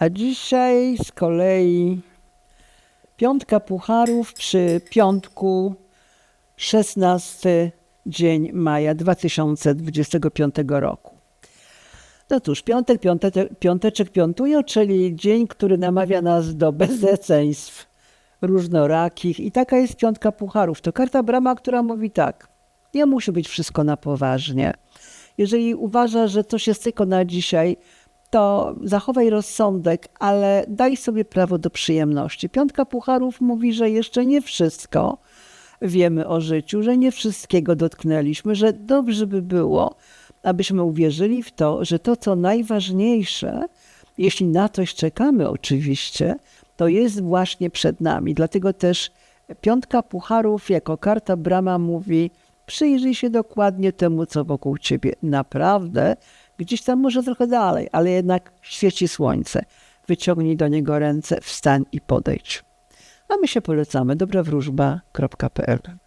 A dzisiaj z kolei piątka pucharów przy piątku 16 dzień maja 2025 roku. No cóż, piątek, piąte, piąteczek piątujo, czyli dzień, który namawia nas do bezeceństw różnorakich i taka jest piątka pucharów. To karta brama, która mówi tak, nie musi być wszystko na poważnie. Jeżeli uważasz, że coś jest tylko na dzisiaj, to zachowaj rozsądek, ale daj sobie prawo do przyjemności. Piątka pucharów mówi, że jeszcze nie wszystko wiemy o życiu, że nie wszystkiego dotknęliśmy, że dobrze by było, abyśmy uwierzyli w to, że to, co najważniejsze, jeśli na coś czekamy oczywiście, to jest właśnie przed nami. Dlatego też piątka pucharów jako karta brama mówi, przyjrzyj się dokładnie temu, co wokół ciebie naprawdę, gdzieś tam może trochę dalej, ale jednak świeci słońce. Wyciągnij do niego ręce, wstań i podejdź. A my się polecamy. Dobrawróżba.pl